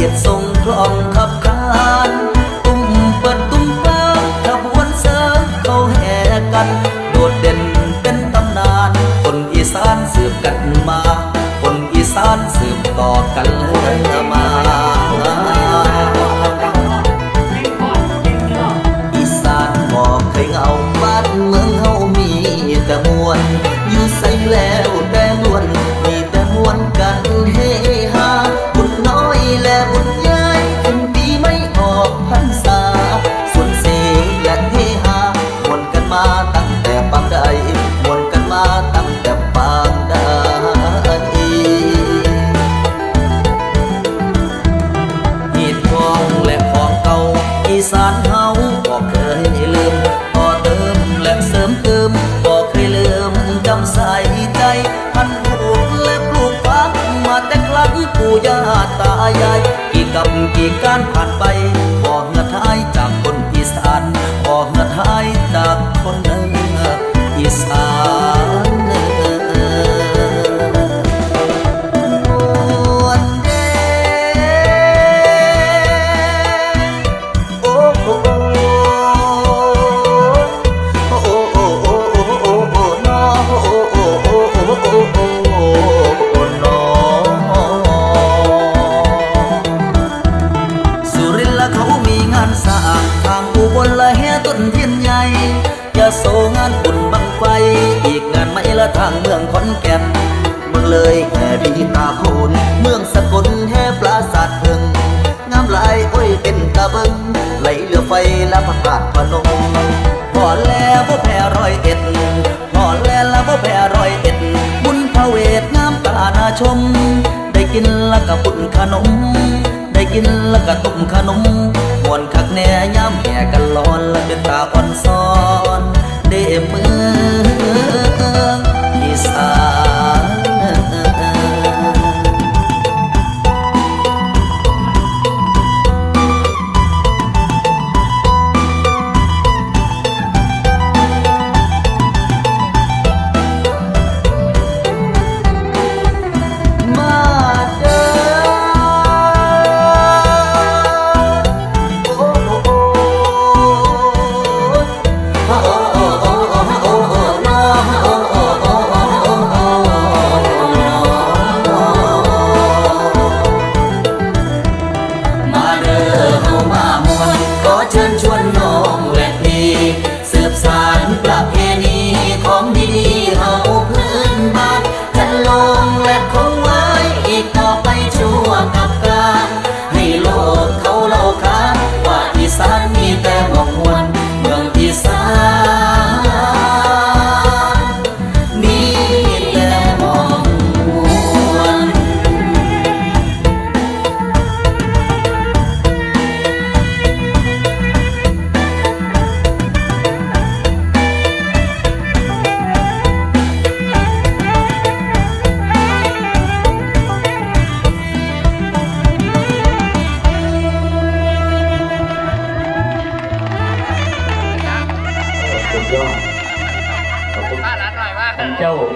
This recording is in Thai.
เกียรติทรงคลองคำ การผ่านไป งานปุ่นบังไฟ อีกงานไม่ละทางเมืองขอนแก่นเมืองเลยแห่ดีตาโคนเมืองสกลแห่ปราสาทเพิงงามลายโอ้ยเป็นตาเบิงไหลเรือไฟและพระธาตุพนมพอแล้วพ่อแพ้รอยเอ็ดพอแล้วพ่อแพ้รอยเอ็ด บุญพระเวทงามตานาชม ได้กินละกับบุญขนม ได้กินละกับตุ่มขนมมวนคักแน่ย่ำแห่กันร้อนละเป็นตา 跳舞